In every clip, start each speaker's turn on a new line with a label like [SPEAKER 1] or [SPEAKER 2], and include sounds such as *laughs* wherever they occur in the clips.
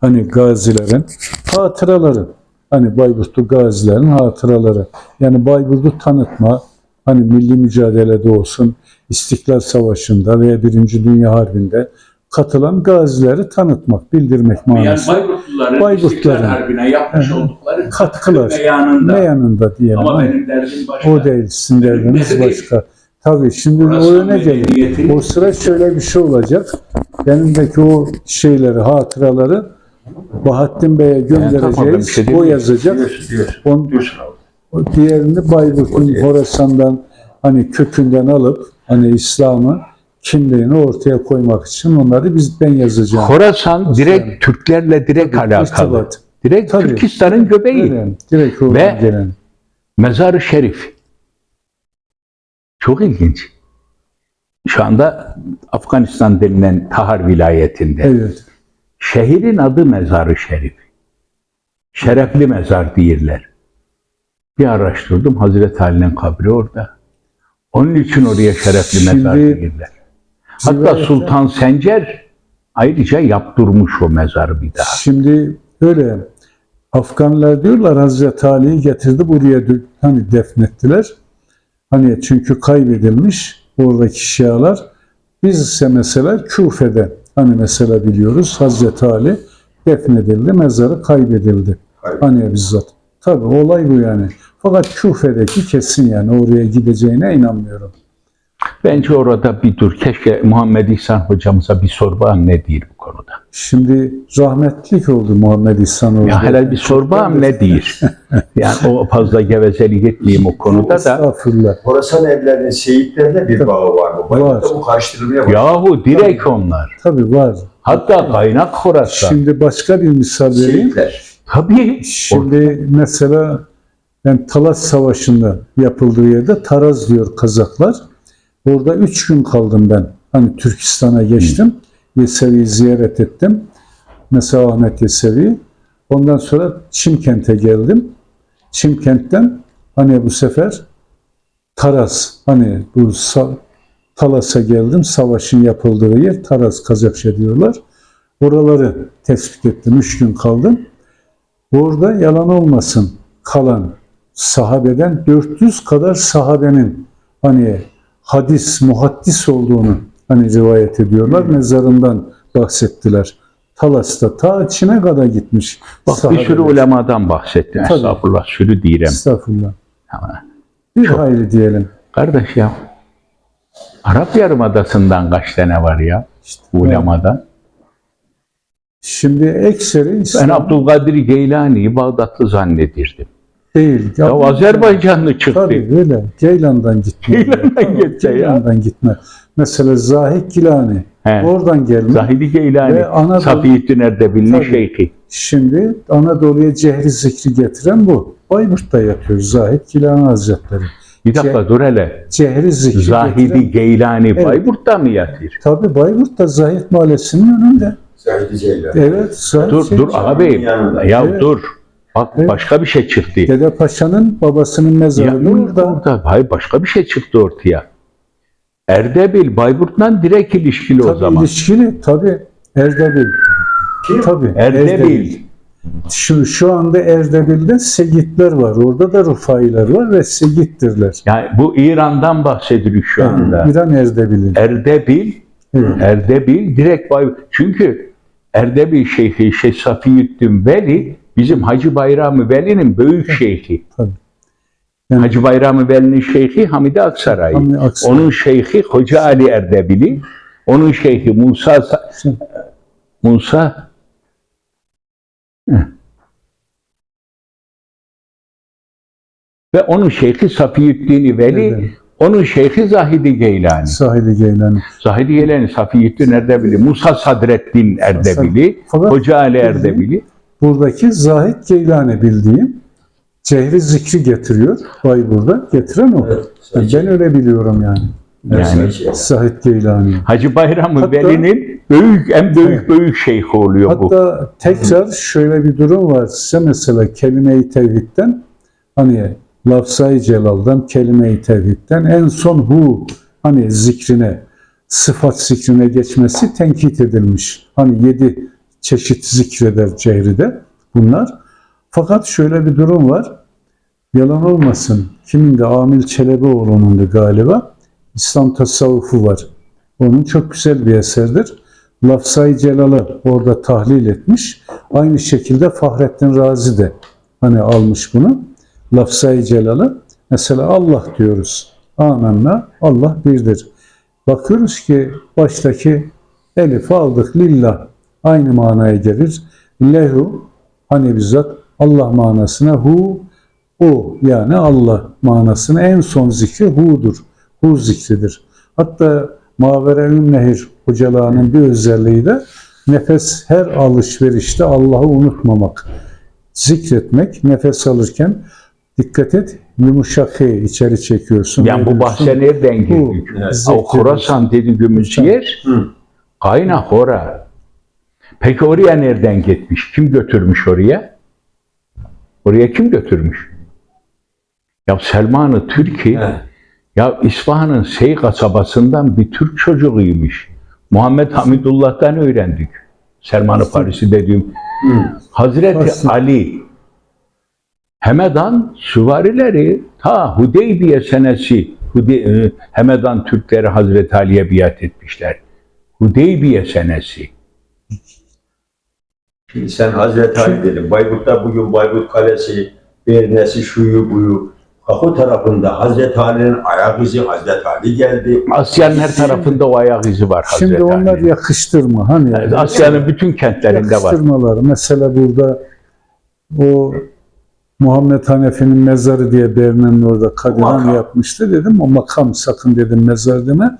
[SPEAKER 1] hani gazilerin hatıraları. Hani Bayburtlu gazilerin hatıraları. Yani Bayburt'u tanıtma, hani milli mücadelede olsun, İstiklal Savaşı'nda veya Birinci Dünya Harbi'nde katılan gazileri tanıtmak, bildirmek
[SPEAKER 2] Yani
[SPEAKER 1] manası.
[SPEAKER 2] Bayburtluların,
[SPEAKER 1] Bayburtluların.
[SPEAKER 2] İstiklal Harbi'ne yapmış
[SPEAKER 1] hı.
[SPEAKER 2] oldukları
[SPEAKER 1] Katkılar.
[SPEAKER 2] beyanında.
[SPEAKER 1] Ne yanında diyelim.
[SPEAKER 2] Ama benim derdim başka.
[SPEAKER 1] O değil, sizin derdiniz başka. Tabii şimdi
[SPEAKER 2] Orası
[SPEAKER 1] o öne gelir. O sıra şöyle bir şey olacak. Benimdeki o şeyleri, hatıraları Bahattin Bey'e
[SPEAKER 3] tamam, ben bir
[SPEAKER 1] göndereceğiz.
[SPEAKER 3] şey
[SPEAKER 1] o yazacak.
[SPEAKER 2] Diyorsun, diyorsun.
[SPEAKER 1] On,
[SPEAKER 2] Diyorsun
[SPEAKER 1] diğerini Bayburt'un Horasan'dan hani kökünden alıp hani İslam'ı kimliğini ortaya koymak için onları biz ben yazacağım.
[SPEAKER 3] Horasan direkt
[SPEAKER 1] yani.
[SPEAKER 3] Türklerle direkt
[SPEAKER 1] Tabii,
[SPEAKER 3] alakalı.
[SPEAKER 1] irtibat.
[SPEAKER 3] Direkt
[SPEAKER 1] Tabii.
[SPEAKER 3] Türkistan'ın göbeği.
[SPEAKER 1] Öyle, direkt
[SPEAKER 3] Ve-
[SPEAKER 1] gelen.
[SPEAKER 3] Mezar-ı Şerif. Çok ilginç. Şu anda Afganistan denilen Tahar vilayetinde.
[SPEAKER 1] Evet.
[SPEAKER 3] Şehrin adı Mezar-ı Şerif. Şerefli mezar değiller. Bir araştırdım Hazreti Ali'nin kabri orada. Onun için oraya şerefli
[SPEAKER 1] Şimdi
[SPEAKER 3] mezar değiller. Hatta Sultan Sencer ayrıca yaptırmış o mezarı bir daha.
[SPEAKER 1] Şimdi öyle Afganlar diyorlar Hazreti Ali'yi getirdi buraya hani defnettiler. Hani çünkü kaybedilmiş oradaki şialar. Biz ise mesela Küfe'de hani mesela biliyoruz Hazreti Ali defnedildi, mezarı kaybedildi. Hani bizzat. Tabi olay bu yani. Fakat Küfe'deki kesin yani oraya gideceğine inanmıyorum.
[SPEAKER 3] Bence orada bir dur. Keşke Muhammed İhsan hocamıza bir sor bakalım ne bu konuda.
[SPEAKER 1] Şimdi rahmetlik oldu Muhammed İhsan Hoca.
[SPEAKER 3] Ya helal bir sor bakalım ne değil. *laughs* Yani o fazla gevezelik etmeyeyim o konuda da.
[SPEAKER 1] Estağfurullah.
[SPEAKER 4] Horasan evlerinin şehitlerine bir bağı var mı?
[SPEAKER 1] Var.
[SPEAKER 4] Bu karşıtırmaya var.
[SPEAKER 3] Yahu direkt onlar.
[SPEAKER 1] Tabi var.
[SPEAKER 3] Hatta kaynak Horasan.
[SPEAKER 1] Şimdi başka bir misal vereyim.
[SPEAKER 4] Şehitler.
[SPEAKER 3] Tabii.
[SPEAKER 1] Şimdi mesela ben Talas Savaşı'nda yapıldığı yerde Taraz diyor Kazaklar. Orada üç gün kaldım ben. Hani Türkistan'a geçtim. Yesevi'yi ziyaret ettim. Mesela Ahmet Yesevi. Ondan sonra Çimkent'e geldim. Çimkent'ten hani bu sefer Taraz hani bu Sa- Talas'a geldim. Savaşın yapıldığı yer Taraz Kazakça diyorlar. Oraları tespit ettim. Üç gün kaldım. Orada yalan olmasın kalan sahabeden 400 kadar sahabenin hani hadis, muhaddis olduğunu hani rivayet ediyorlar. Mezarından bahsettiler. Talas'ta ta Çin'e kadar gitmiş.
[SPEAKER 3] Bak bir
[SPEAKER 1] sahabeler.
[SPEAKER 3] sürü ulemadan bahsettin.
[SPEAKER 1] Tabii.
[SPEAKER 3] Estağfurullah sürü direm.
[SPEAKER 1] Estağfurullah.
[SPEAKER 3] Ama
[SPEAKER 1] Bir hayli diyelim.
[SPEAKER 3] Kardeş ya Arap Yarımadası'ndan kaç tane var ya
[SPEAKER 1] İşte,
[SPEAKER 3] ulemadan?
[SPEAKER 1] Şimdi ekseri
[SPEAKER 3] Ben
[SPEAKER 1] İslam
[SPEAKER 3] Abdülkadir Geylani'yi Bağdatlı zannedirdim.
[SPEAKER 1] değil.
[SPEAKER 3] Ya Azerbaycanlı çıktı.
[SPEAKER 1] Tabii öyle. Geylan'dan gitme.
[SPEAKER 3] Geylan'dan
[SPEAKER 1] Tabii,
[SPEAKER 3] gitti ya.
[SPEAKER 1] Geylan'dan gitme. Mesela Zahid Gilani.
[SPEAKER 3] He.
[SPEAKER 1] Oradan gelme.
[SPEAKER 3] Zahidi Geylani,
[SPEAKER 1] Ve Anadolu-
[SPEAKER 3] Safiyyettin Erdebil'in şeyhi.
[SPEAKER 1] Şimdi Anadolu'ya cehri zikri getiren bu. Bayburt'ta yatıyor Zahid Gilani Hazretleri.
[SPEAKER 3] Bir dakika dur hele.
[SPEAKER 1] Cehri zikri
[SPEAKER 3] Zahidi
[SPEAKER 1] getiren...
[SPEAKER 3] Geylani
[SPEAKER 1] Evet.
[SPEAKER 3] Bayburt'ta mı yatır?
[SPEAKER 1] Tabi Bayburt'ta Zahid Mahallesi'nin önünde.
[SPEAKER 4] Zahidi Ceylan.
[SPEAKER 1] Evet. Zahid
[SPEAKER 3] Dur
[SPEAKER 1] şey-
[SPEAKER 3] dur abi.
[SPEAKER 4] yanında.
[SPEAKER 3] Ya
[SPEAKER 1] Evet.
[SPEAKER 3] dur. Bak
[SPEAKER 1] Evet.
[SPEAKER 3] başka bir şey çıktı.
[SPEAKER 1] Dede Paşa'nın babasının
[SPEAKER 3] Ya
[SPEAKER 1] mezarı orada.
[SPEAKER 3] orada. Hayır başka bir şey çıktı ortaya. Erdebil Bayburt'tan direkt ilişkili o
[SPEAKER 1] Tabii
[SPEAKER 3] zaman.
[SPEAKER 1] ilişkili. Tabi Erdebil.
[SPEAKER 4] Kim?
[SPEAKER 1] Tabii.
[SPEAKER 3] Erdebil.
[SPEAKER 1] Şu, şu anda Erdebil'de Segitler var. Orada da Rufailer var ve Segittirler.
[SPEAKER 3] Yani bu İran'dan bahsediliyor şu anda.
[SPEAKER 1] İran Erdebil'in.
[SPEAKER 3] Erdebil,
[SPEAKER 1] Evet.
[SPEAKER 3] Erdebil direkt Bay çünkü Erdebil Şeyhi Şeyh Safiyyüddin Veli bizim Hacı Bayramı Veli'nin büyük şeyhi.
[SPEAKER 1] Tabii. Yani-
[SPEAKER 3] Hacı Bayramı Veli'nin şeyhi Hamide Aksaray.
[SPEAKER 1] Hamdi Aksaray.
[SPEAKER 3] Onun şeyhi Hoca Ali Erdebili. Onun şeyhi Musa Sa- Musa ve onun şeyhi Safiyyüddin Veli,
[SPEAKER 1] Evet.
[SPEAKER 3] onun şeyhi Zahidi Geylani.
[SPEAKER 1] Sahili Geylani.
[SPEAKER 3] Zahidi Geylani, Safiyyüddin Erdebili, Musa Sadreddin Erdebili,
[SPEAKER 1] Fakat
[SPEAKER 3] Hoca Ali Erdebili.
[SPEAKER 1] Buradaki Zahid Geylani bildiğim cehri zikri getiriyor. Bayburt'da getiren o.
[SPEAKER 4] Evet,
[SPEAKER 1] ben, ben öyle biliyorum yani.
[SPEAKER 3] Yani
[SPEAKER 1] Zahid Geylani.
[SPEAKER 3] Hacı Bayramı
[SPEAKER 1] Hatta-
[SPEAKER 3] Veli'nin büyük en büyük büyük şeyhi oluyor bu.
[SPEAKER 1] Hatta tekrar şöyle bir durum var. Size mesela kelime-i tevhidden hani lafzayı celaldan kelime-i tevhidden en son hu hani zikrine sıfat zikrine geçmesi tenkit edilmiş. Hani yedi çeşit zikreder Cehri'de bunlar. Fakat şöyle bir durum var. Yalan olmasın. Kimin de Amil Çelebioğlu'nun da galiba İslam tasavvufu var. Onun çok güzel bir eserdir. Lafzayı Celal'ı orada tahlil etmiş. Aynı şekilde Fahrettin Razi de hani almış bunu. Lafzayı Celal'ı. Mesela Allah diyoruz. Amenna Allah birdir. Bakıyoruz ki baştaki elif aldık lillah aynı manaya gelir. Lehu hani bizzat Allah manasına hu o yani Allah manasına en son zikri hu'dur. Hu zikridir. Hatta Mavere Nehir hocalarının bir özelliği de nefes her alışverişte Allah'ı unutmamak. Zikretmek, nefes alırken dikkat et yumuşak he içeri çekiyorsun.
[SPEAKER 3] Yani bu bahse nereden girdik?
[SPEAKER 4] Evet.
[SPEAKER 3] O
[SPEAKER 1] zikrediyorsun.
[SPEAKER 3] Horasan dedi gümüş yer.
[SPEAKER 4] Hı.
[SPEAKER 3] Kayna Hora. Peki oraya nereden gitmiş? Kim götürmüş oraya? Oraya kim götürmüş? Ya Selman-ı Türki
[SPEAKER 4] Evet.
[SPEAKER 3] ya İsfahan'ın Sey kasabasından bir Türk çocuğuymuş. Muhammed Hamidullah'tan öğrendik. Selman-ı Farisi dediğim.
[SPEAKER 4] Hı.
[SPEAKER 3] Hazreti
[SPEAKER 1] Aslında-
[SPEAKER 3] Ali Hemedan süvarileri ta Hudeybiye senesi Hude, e, Hemedan Türkleri Hazreti Ali'ye biat etmişler. Hudeybiye senesi.
[SPEAKER 4] Şimdi sen Hazreti Ali dedin. Bayburt'ta bugün Bayburt Kalesi, Bernesi, şuyu buyu. Kapı tarafında Hazreti Ali'nin ayak izi Hazreti Ali geldi.
[SPEAKER 3] Asya'nın her tarafında o ayak izi var Hazreti
[SPEAKER 1] Şimdi onlar
[SPEAKER 3] Ali.
[SPEAKER 1] yakıştırma. Hani
[SPEAKER 3] Yani Asya'nın bütün kentlerinde var.
[SPEAKER 1] yakıştırmaları. Mesela burada o Muhammed Hanefi'nin mezarı diye Berne'nin orada kadiran
[SPEAKER 4] Makam.
[SPEAKER 1] yapmıştı dedim. O makam sakın dedim mezar deme.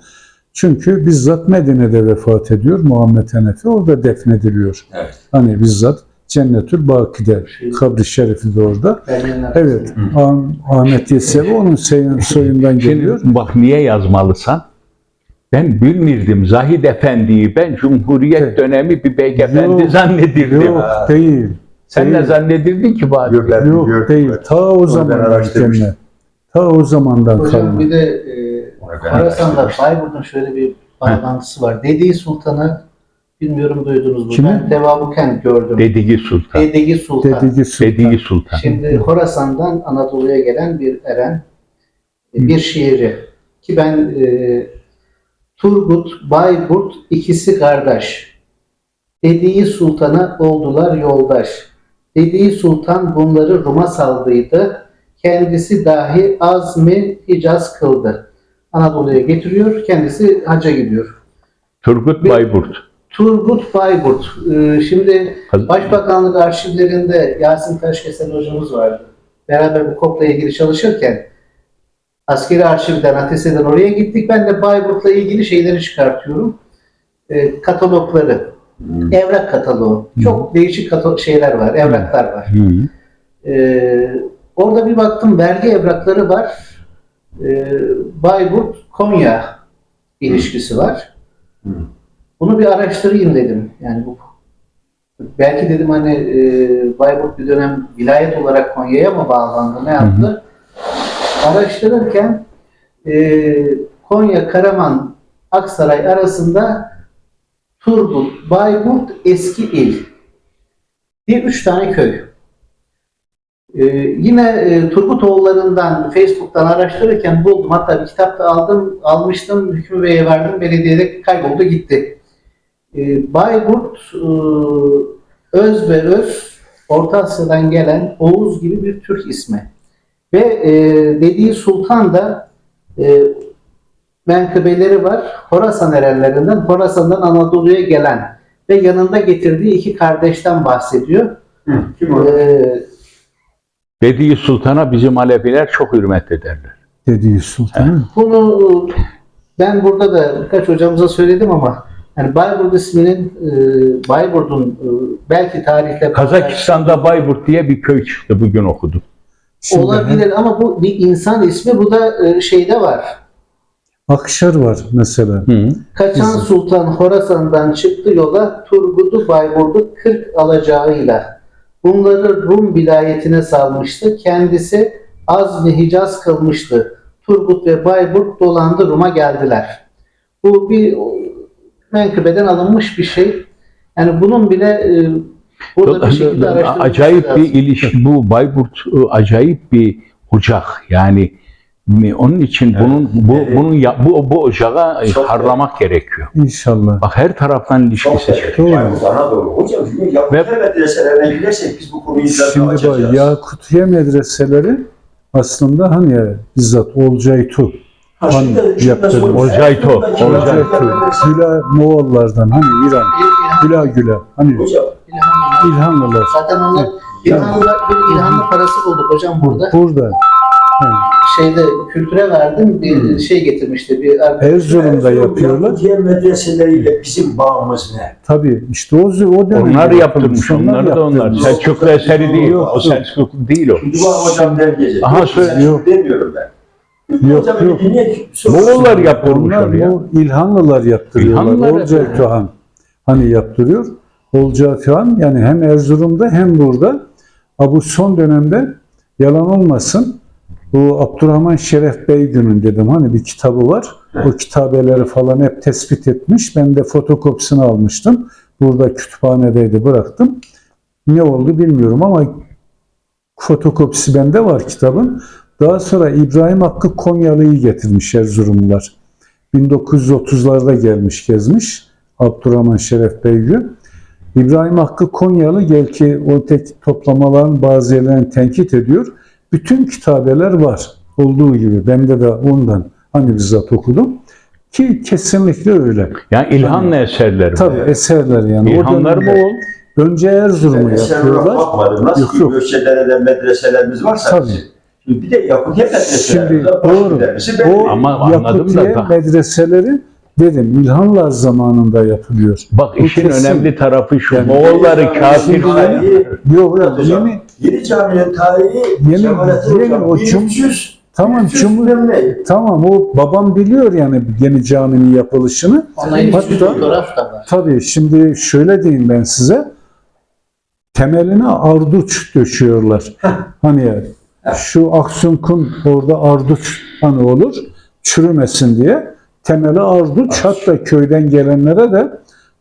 [SPEAKER 1] Çünkü bizzat Medine'de vefat ediyor Muhammed Hanefi. Orada defnediliyor.
[SPEAKER 4] Evet.
[SPEAKER 1] Hani bizzat Cennetül Baki'de kabri şerifi de orada. Evet. Ah- Ahmet Yesevi onun soyun- soyundan geliyor.
[SPEAKER 3] Şimdi bak niye yazmalısan? Ben bilmirdim Zahid Efendi'yi ben Cumhuriyet
[SPEAKER 1] Evet.
[SPEAKER 3] dönemi bir beyefendi
[SPEAKER 1] Yok.
[SPEAKER 3] zannedildim.
[SPEAKER 1] Yok değil.
[SPEAKER 3] Sen ne
[SPEAKER 1] değil.
[SPEAKER 3] zannedirdin ki Bahattin?
[SPEAKER 4] Gökler,
[SPEAKER 1] Yok
[SPEAKER 4] gör-
[SPEAKER 1] değil. Ta o zamandan. Ta o zamandan
[SPEAKER 2] Hocam
[SPEAKER 1] kalma.
[SPEAKER 2] bir de e, Horasan'da. Bayburt'un şöyle bir bağlantısı var. Dediği Sultan'ı bilmiyorum duydunuz mu?
[SPEAKER 1] Kimi?
[SPEAKER 2] Ben tevabuken gördüm.
[SPEAKER 3] Dedigi Sultan.
[SPEAKER 2] Dediği Sultan.
[SPEAKER 1] Dedigi Sultan.
[SPEAKER 3] Dedigi Sultan.
[SPEAKER 2] Şimdi Horasan'dan Anadolu'ya gelen bir eren, bir şiiri. Ki ben e, Turgut, Bayburt ikisi kardeş. Dediği sultana oldular yoldaş. Dediği sultan bunları Rum'a saldıydı. Kendisi dahi azmi Hicaz kıldı. Anadolu'ya getiriyor, kendisi hacca gidiyor.
[SPEAKER 3] Turgut Bayburt.
[SPEAKER 2] Turgut Bayburt. Ee, şimdi Başbakanlık arşivlerinde Yasin Taşkesen hocamız vardı. Beraber bu kopla ilgili çalışırken askeri arşivden, ATS'den oraya gittik. Ben de Bayburt'la ilgili şeyleri çıkartıyorum. Ee, katalogları.
[SPEAKER 4] Hmm.
[SPEAKER 2] Evrak kataloğu. Çok değişik kato- şeyler var, evraklar var.
[SPEAKER 3] Hı.
[SPEAKER 2] Ee, orada bir baktım vergi evrakları var. Ee, Bayburt Konya ilişkisi var.
[SPEAKER 4] Hı.
[SPEAKER 2] Bunu bir araştırayım dedim. Yani bu belki dedim hani e, Bayburt bir dönem vilayet olarak Konya'ya mı bağlandı ne yaptı? Araştırırken e, Konya, Karaman, Aksaray arasında Turgut, Bayburt, Eski İl diye üç tane köy. Ee, yine e, Turgutoğullarından Facebook'tan araştırırken buldum. Hatta bir kitap da aldım, almıştım. Hükmü Bey'e verdim. Belediyede kayboldu gitti. Ee, Bayburt e, öz ve öz Orta Asya'dan gelen Oğuz gibi bir Türk ismi. Ve e, dediği sultan da e, menkıbeleri var. Horasan erenlerinden, Horasan'dan Anadolu'ya gelen ve yanında getirdiği iki kardeşten bahsediyor.
[SPEAKER 4] Hı. Kim o?
[SPEAKER 2] Ee,
[SPEAKER 3] Dediği Sultan'a bizim Aleviler çok hürmet ederler.
[SPEAKER 1] Dediği Sultan.
[SPEAKER 2] Bunu ben burada da birkaç hocamıza söyledim ama yani Bayburt isminin e, Bayburt'un e, belki tarihte
[SPEAKER 3] Kazakistan'da Bayburt diye bir köy çıktı bugün okudum.
[SPEAKER 1] Şimdi
[SPEAKER 2] olabilir ama bu bir insan ismi bu da e, şeyde var.
[SPEAKER 1] Akşar var mesela.
[SPEAKER 3] Hı.
[SPEAKER 2] Kaçan
[SPEAKER 1] Bizim.
[SPEAKER 2] Sultan Horasan'dan çıktı yola Turgut'u Bayburt'u 40 alacağıyla. Bunları Rum vilayetine salmıştı. Kendisi Azmi Hicaz kılmıştı. Turgut ve Bayburt dolandı Rum'a geldiler. Bu bir menkıbeden alınmış bir şey. Yani bunun bile e, burada bir şekilde
[SPEAKER 3] acayip
[SPEAKER 2] lazım.
[SPEAKER 3] bir ilişki. Bu Bayburt e, acayip bir ocak. Yani mi- onun için bunun bu
[SPEAKER 4] Evet.
[SPEAKER 3] bunun ya, bu bu ocağı
[SPEAKER 4] Çok
[SPEAKER 3] harlamak gerekiyor.
[SPEAKER 1] İnşallah.
[SPEAKER 3] Bak her taraftan ilişkisi çıkıyor.
[SPEAKER 1] Doğru.
[SPEAKER 4] Bayburt Anadolu. Hocam çünkü Yakutiye medreselerine gidersek biz bu konuyu zaten
[SPEAKER 1] Şimdi bak. Yakutiye medreseleri aslında hani ya, bizzat Olcaytu
[SPEAKER 4] Ha,
[SPEAKER 1] Han yaptırdı.
[SPEAKER 3] Olcayto.
[SPEAKER 4] medreseler-
[SPEAKER 1] Güla Moğollardan hani İran Güla Güla hani
[SPEAKER 4] Hocam
[SPEAKER 2] İlhanlı.
[SPEAKER 1] İlhanlılar
[SPEAKER 2] Zaten onlar İlhanlı, bir İlhanlı parası bulduk hocam burada.
[SPEAKER 1] burada yani
[SPEAKER 2] Şeyde kültüre verdim bir şey getirmişti bir arkadaş.
[SPEAKER 1] Erzurum'da
[SPEAKER 4] Erzurum
[SPEAKER 1] yapıyorlar.
[SPEAKER 4] Yakutiye medreseleriyle bizim bağımız ne?
[SPEAKER 1] Tabii işte o, o dönemde
[SPEAKER 3] Onlar yaptırmış,
[SPEAKER 1] yapılmış,
[SPEAKER 3] onlar da onlar.
[SPEAKER 1] yaptırmış.
[SPEAKER 3] Selçuklu eseri değil.
[SPEAKER 1] Yok,
[SPEAKER 3] o
[SPEAKER 1] yok.
[SPEAKER 3] Selçuklu değil o.
[SPEAKER 4] Şimdi var hocam der gece.
[SPEAKER 3] Aha,
[SPEAKER 4] Yok,
[SPEAKER 3] söyle-
[SPEAKER 4] sen
[SPEAKER 1] yok.
[SPEAKER 4] demiyorum ben.
[SPEAKER 1] Yok,
[SPEAKER 4] Hocam
[SPEAKER 1] yok.
[SPEAKER 4] dinle-
[SPEAKER 3] Moğollar yaptırmış
[SPEAKER 1] Onlar
[SPEAKER 3] oraya.
[SPEAKER 1] bu İlhanlılar yaptırıyorlar.
[SPEAKER 3] İlhanlılar
[SPEAKER 1] Olcay
[SPEAKER 3] yapıyor.
[SPEAKER 1] Tuhan hani yaptırıyor. Olcay Tuhan yani hem Erzurum'da hem burada. Ha bu son dönemde yalan olmasın bu Abdurrahman Şeref Beygün'ün dedim hani bir kitabı var. O kitabeleri falan hep tespit etmiş. Ben de fotokopisini almıştım. Burada kütüphanedeydi bıraktım. Ne oldu bilmiyorum ama fotokopisi bende var kitabın. Daha sonra İbrahim Hakkı Konyalı'yı getirmiş Erzurumlular. 1930'larda gelmiş gezmiş Abdurrahman Şeref Beygü. İbrahim Hakkı Konyalı gel ki o tek toplamaların bazı yerlerini tenkit ediyor. Bütün kitabeler var olduğu gibi. Bende de ondan hani bizzat okudum. Ki kesinlikle öyle.
[SPEAKER 3] Yani İlhanlı eserler.
[SPEAKER 1] Tabii eserler yani. O
[SPEAKER 3] İlhanlar
[SPEAKER 1] dönemde
[SPEAKER 3] Moğol.
[SPEAKER 1] Önce Erzurum'u
[SPEAKER 4] olarak
[SPEAKER 1] yapıyorlar.
[SPEAKER 4] bakmadım. Nasıl
[SPEAKER 1] Yok, yok.
[SPEAKER 4] Gökçedere'de medreselerimiz varsa
[SPEAKER 1] Tabii.
[SPEAKER 4] bizim. Şimdi bir de Yakutiye medreselerimiz
[SPEAKER 1] Şimdi
[SPEAKER 4] var.
[SPEAKER 1] doğru. O
[SPEAKER 3] Ama anladım da
[SPEAKER 1] Yakutiye medreseleri dedim İlhanlar zamanında yapılıyor.
[SPEAKER 3] Bak
[SPEAKER 1] Bu
[SPEAKER 3] işin
[SPEAKER 1] kesin.
[SPEAKER 3] önemli tarafı şu.
[SPEAKER 1] Yani-
[SPEAKER 3] Moğolları kafir
[SPEAKER 4] tarihi,
[SPEAKER 1] Yok
[SPEAKER 4] Hocam,
[SPEAKER 1] yeni
[SPEAKER 4] Yeni caminin tarihi
[SPEAKER 1] Yeni- yeni o
[SPEAKER 4] 1300
[SPEAKER 1] tamam
[SPEAKER 4] 1300
[SPEAKER 1] Cumhur tamam o babam biliyor yani yeni caminin yapılışını. Hatta-. Tabii şimdi şöyle diyeyim ben size. Temeline arduç döşüyorlar. *laughs* hani ya, şu Aksunkun orada arduç hani olur çürümesin diye temeli arduç hatta köyden gelenlere de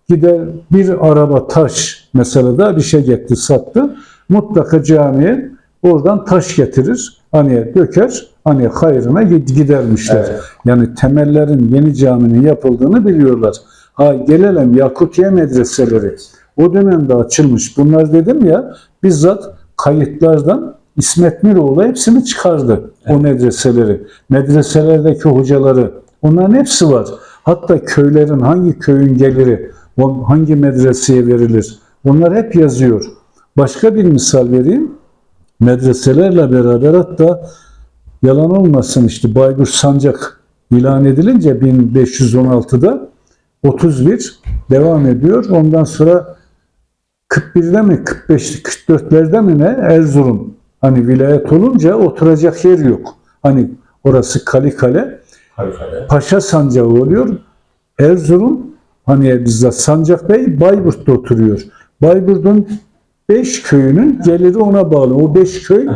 [SPEAKER 1] gider bir araba taş mesela da bir şey getir sattı. Mutlaka camiye oradan taş getirir. Hani döker hani hayrına gid- gidermişler.
[SPEAKER 4] Evet.
[SPEAKER 1] Yani temellerin yeni caminin yapıldığını biliyorlar. Ha gelelim Yakutiye medreseleri. O dönemde açılmış. Bunlar dedim ya bizzat kayıtlardan İsmet Miroğlu hepsini çıkardı. O medreseleri. Medreselerdeki hocaları. Onların hepsi var. Hatta köylerin hangi köyün geliri, hangi medreseye verilir. Onlar hep yazıyor. Başka bir misal vereyim. Medreselerle beraber hatta yalan olmasın işte Bayburt Sancak ilan edilince 1516'da 31 devam ediyor. Ondan sonra 41'de mi 45 44'lerde mi ne Erzurum hani vilayet olunca oturacak yer yok. Hani orası kale kale Paşa Sancağı oluyor. Erzurum hani bizzat Sancak Bey Bayburt'ta oturuyor. Bayburt'un beş köyünün geliri ona bağlı. O beş köy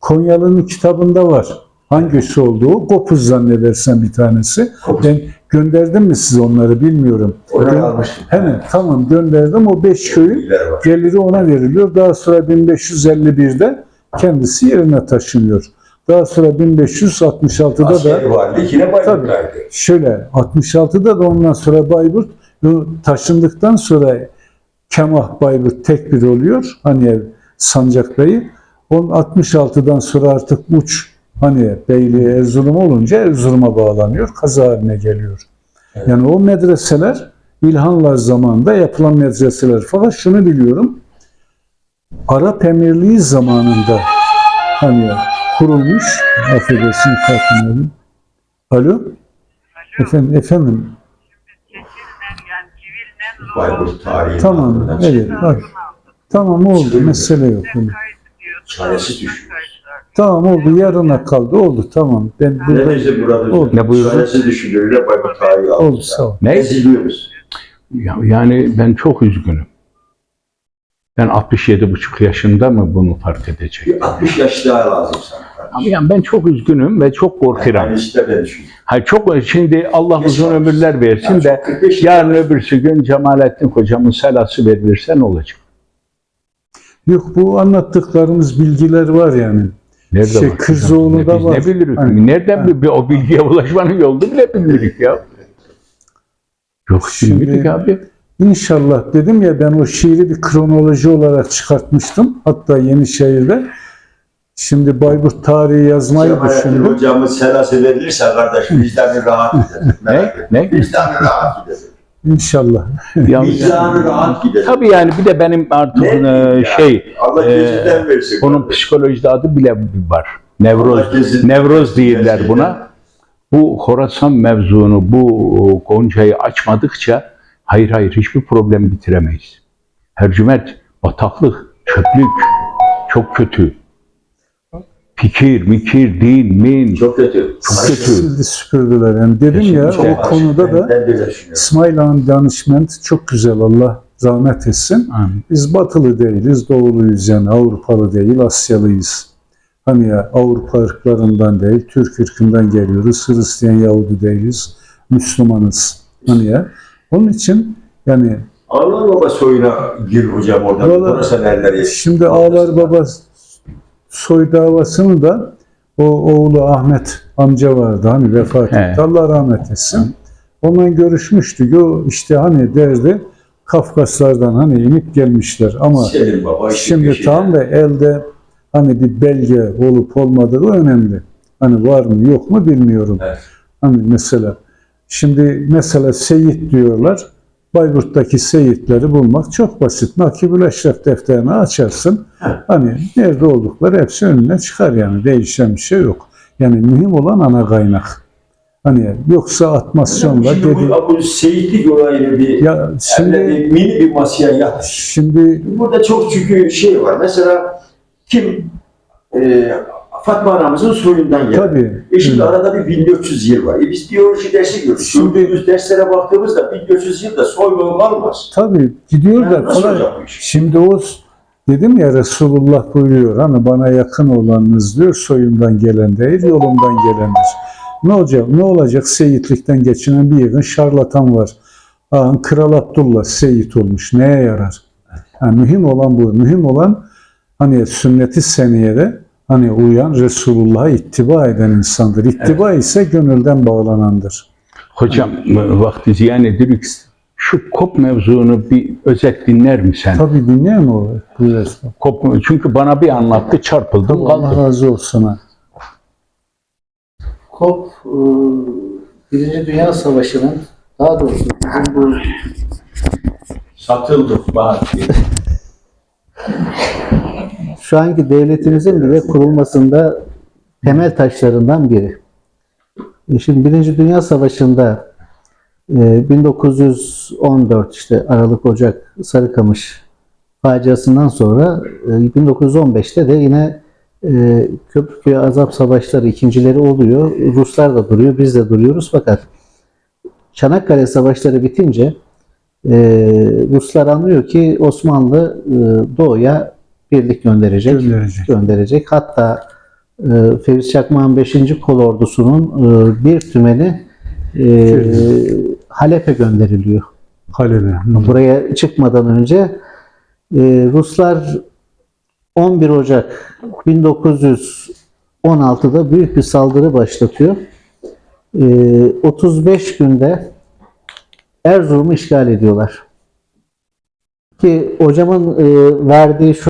[SPEAKER 1] Konyalı'nın kitabında var. Hangisi olduğu? Kopuz zannedersen bir tanesi.
[SPEAKER 4] Kopuz.
[SPEAKER 1] Ben gönderdim mi size onları bilmiyorum.
[SPEAKER 4] Oraya
[SPEAKER 1] Gö-
[SPEAKER 4] almıştım.
[SPEAKER 1] Hemen tamam gönderdim. O beş köyün geliri ona veriliyor. Daha sonra 1551'de kendisi yerine taşınıyor. Daha sonra 1566'da da
[SPEAKER 4] Askeri valilik yine Bayburt'taydı.
[SPEAKER 1] Şöyle 66'da da ondan sonra Bayburt bu taşındıktan sonra Kemah Bayburt tek bir oluyor. Hani Sancak Bey'i. On 66'dan sonra artık uç hani Beyliği Erzurum olunca Erzurum'a bağlanıyor. Kaza haline geliyor. Yani o medreseler İlhanlar zamanında yapılan medreseler. Fakat şunu biliyorum. Arap Emirliği zamanında hani kurulmuş affedersin farkındayım. Alo? Efendim, efendim.
[SPEAKER 4] Bayburt tarihi.
[SPEAKER 1] Tamam, evet. Bak, tamam oldu, mesele yok. Öyle.
[SPEAKER 4] Çaresiz düşüyor.
[SPEAKER 1] Tamam oldu, yarına kaldı, oldu, tamam. Ben burada
[SPEAKER 4] Neredeyse burada
[SPEAKER 1] Oldu.
[SPEAKER 3] Ne buyurdun?
[SPEAKER 4] Çaresiz düşünüyorlar Bayburt tarihi almışlar.
[SPEAKER 1] oldu, sağ ol.
[SPEAKER 3] Ne?
[SPEAKER 4] Eziliyoruz.
[SPEAKER 3] Ya- Yani ben çok üzgünüm. Ben 67,5 yaşında mı bunu fark edeceğim?
[SPEAKER 4] Bir 60 yaş daha lazım sana.
[SPEAKER 3] Ama yani ben çok üzgünüm ve çok korkuyorum.
[SPEAKER 4] Yani işte ben düşünüyorum.
[SPEAKER 3] Hayır çok şimdi Allah
[SPEAKER 4] Geç
[SPEAKER 3] uzun ömürler versin
[SPEAKER 4] Yani
[SPEAKER 3] de
[SPEAKER 4] çok 45
[SPEAKER 3] yarın öbürsü gün Cemalettin hocamın selası verilirse ne olacak?
[SPEAKER 1] Yok bu anlattıklarımız bilgiler var yani.
[SPEAKER 3] Nerede
[SPEAKER 1] Şey,
[SPEAKER 3] var?
[SPEAKER 1] Kırzoğlu'da
[SPEAKER 3] Biz
[SPEAKER 1] var.
[SPEAKER 3] Ne biliriz?
[SPEAKER 1] Hani-
[SPEAKER 3] Nereden
[SPEAKER 1] hani-
[SPEAKER 3] bir, o bilgiye ulaşmanın yolunu bile bilmiyoruz ya. Yok
[SPEAKER 1] Şimdi-
[SPEAKER 3] abi.
[SPEAKER 1] İnşallah dedim ya ben o şiiri bir kronoloji olarak çıkartmıştım. Hatta Yenişehir'de. Şimdi Bayburt tarihi yazmayı
[SPEAKER 4] Cemalettin
[SPEAKER 1] düşündüm.
[SPEAKER 4] hocamın selası verilirse kardeş *laughs* vicdanı rahat gider.
[SPEAKER 3] Ne? Ne?
[SPEAKER 4] Vicdanı rahat gider.
[SPEAKER 1] İnşallah.
[SPEAKER 4] Vicdanı rahat gider.
[SPEAKER 3] Tabii yani bir de benim artık
[SPEAKER 4] Ne
[SPEAKER 3] e, şey
[SPEAKER 4] Allah
[SPEAKER 3] e,
[SPEAKER 4] versin.
[SPEAKER 3] bunun
[SPEAKER 4] kardeş.
[SPEAKER 3] psikolojide adı bile var. Nevroz, nevroz değiller buna. Bu Horasan mevzunu, bu Gonca'yı açmadıkça hayır hayır hiçbir problem bitiremeyiz. Hercüment, bataklık, çöplük çok kötü. Fikir, mikir, din, min.
[SPEAKER 4] Çok kötü.
[SPEAKER 3] Çok kötü.
[SPEAKER 1] Sildi süpürdüler. Yani dedim ya o konuda da
[SPEAKER 4] Ben, de düşünüyorum.
[SPEAKER 1] İsmail Han danışment çok güzel Allah rahmet etsin.
[SPEAKER 3] Amin.
[SPEAKER 1] Biz batılı değiliz, doğuluyuz yani Avrupalı değil, Asyalıyız. Hani ya Avrupa ırklarından değil, Türk ırkından geliyoruz. Hristiyan Yahudi değiliz, Müslümanız. Hani ya. Onun için yani
[SPEAKER 4] Allah baba soyuna gir hocam oradan.
[SPEAKER 1] Vallahi-
[SPEAKER 4] Orası neler
[SPEAKER 1] şimdi Ağlar Baba soy davasını da o oğlu Ahmet amca vardı hani vefat
[SPEAKER 3] He.
[SPEAKER 1] etti. Allah rahmet etsin. Onunla görüşmüştük. O işte hani derdi Kafkaslardan hani inip gelmişler ama
[SPEAKER 4] Senin baba
[SPEAKER 1] Şimdi
[SPEAKER 4] peşinde.
[SPEAKER 1] tam da elde hani bir belge olup olmadığı önemli. Hani var mı yok mu bilmiyorum.
[SPEAKER 4] Evet.
[SPEAKER 1] Hani mesela şimdi mesela Seyit diyorlar. Bayburt'taki Seyitleri bulmak çok basit. Nakibül Eşref defterini açarsın. Hani nerede oldukları hepsi önüne çıkar yani. Değişen bir şey yok. Yani mühim olan ana kaynak. Hani yoksa atmasyonla dedi.
[SPEAKER 4] bu, seyitlik olayını bir,
[SPEAKER 1] Ya
[SPEAKER 4] Şimdi,
[SPEAKER 1] şimdi
[SPEAKER 4] bir mini bir masaya yat.
[SPEAKER 1] şimdi
[SPEAKER 4] Burada çok çünkü şey var. Mesela kim e, Fatma anamızın soyundan geldi.
[SPEAKER 1] tabii
[SPEAKER 4] E şimdi
[SPEAKER 1] öyle.
[SPEAKER 4] arada bir 1400 yıl var. E biz biyoloji dersi görüyoruz.
[SPEAKER 1] Şimdi-
[SPEAKER 4] Gördüğümüz derslere baktığımızda 1400 yılda soygun kalmaz.
[SPEAKER 1] tabii gidiyor da
[SPEAKER 4] Yani nasıl
[SPEAKER 1] kolay. Şimdi o dedim ya Resulullah buyuruyor hani bana yakın olanınız diyor soyumdan gelen değil yolumdan gelendir. Ne olacak? Ne olacak? Seyitlikten geçinen bir yığın şarlatan var. Aa, Kral Abdullah Seyit olmuş. Neye yarar? Yani mühim olan bu. Mühim olan hani sünneti seniyede hani uyan Resulullah'a ittiba eden insandır. İttiba ise gönülden bağlanandır.
[SPEAKER 3] Hocam vakti ziyan edirik. Şu kop mevzunu bir özet dinler misin?
[SPEAKER 1] Tabii dinliyor mu o?
[SPEAKER 3] Kop, çünkü bana bir anlattı çarpıldım
[SPEAKER 1] Allah
[SPEAKER 3] kaldım.
[SPEAKER 1] razı olsun. ha.
[SPEAKER 2] KOP e, Birinci Dünya Savaşı'nın daha doğrusu bu
[SPEAKER 4] Satıldık bak. *laughs*
[SPEAKER 2] şu anki devletimizin bile kurulmasında temel taşlarından biri. E Şimdi Birinci Dünya Savaşı'nda e, 1914 işte Aralık Ocak Sarıkamış faciasından sonra e, 1915'te de yine e, Köprüköy Azap Savaşları ikincileri oluyor. Ruslar da duruyor, biz de duruyoruz fakat Çanakkale Savaşları bitince e, Ruslar anlıyor ki Osmanlı e, doğuya birlik gönderecek
[SPEAKER 1] Gönderecek.
[SPEAKER 2] gönderecek. Hatta e, Fevzi Çakmak'ın 5. kol ordusunun e, bir tümeni e, Halep'e gönderiliyor.
[SPEAKER 1] Halep'e.
[SPEAKER 2] Buraya çıkmadan önce e, Ruslar 11 Ocak 1916'da büyük bir saldırı başlatıyor. E, 35 günde Erzurum'u işgal ediyorlar. Ki hocamın e, verdiği şu